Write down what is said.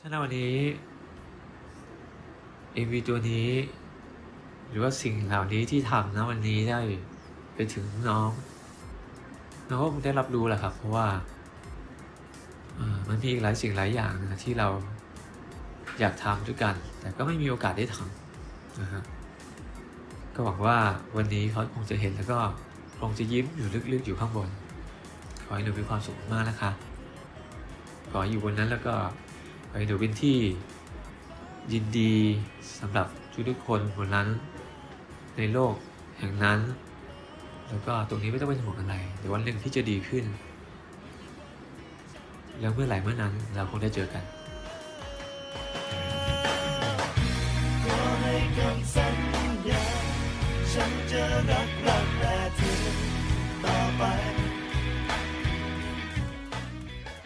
ฉะนั้นวันนี้ MV ตัวนี้ หรือว่าสิ่งเหล่านี้ที่ทำนะวันนี้ได้ไปถึงน้องน้องก็คงได้รับรู้แหละครับ เพราะว่ามันมีอีกหลายสิ่งหลายอย่างนะที่เราอยากทำด้วยกัน แต่ก็ไม่มีโอกาสได้ทำนะฮะก็หวังว่าวันนี้เขาคงจะเห็นแล้วก็คงจะยิ้มอยู่ลึกๆอยู่ข้างบน ขอให้หนูมีความสุขมากนะคะ ขออยู่บนนั้นแล้วก็ ขอให้หนูเป็นที่ยินดีสำหรับทุกๆคนบนนั้น ในโลกแห่งนั้น แล้วก็ตรงนี้ไม่ต้องเป็นห่วงอะไรเดี๋ยววันหนึ่งที่จะดีขึ้น แล้วเมื่อไหร่เมื่อนั้นเราคงได้เจอกันให้คำสัญญาฉันจะรักรักแต่เธอ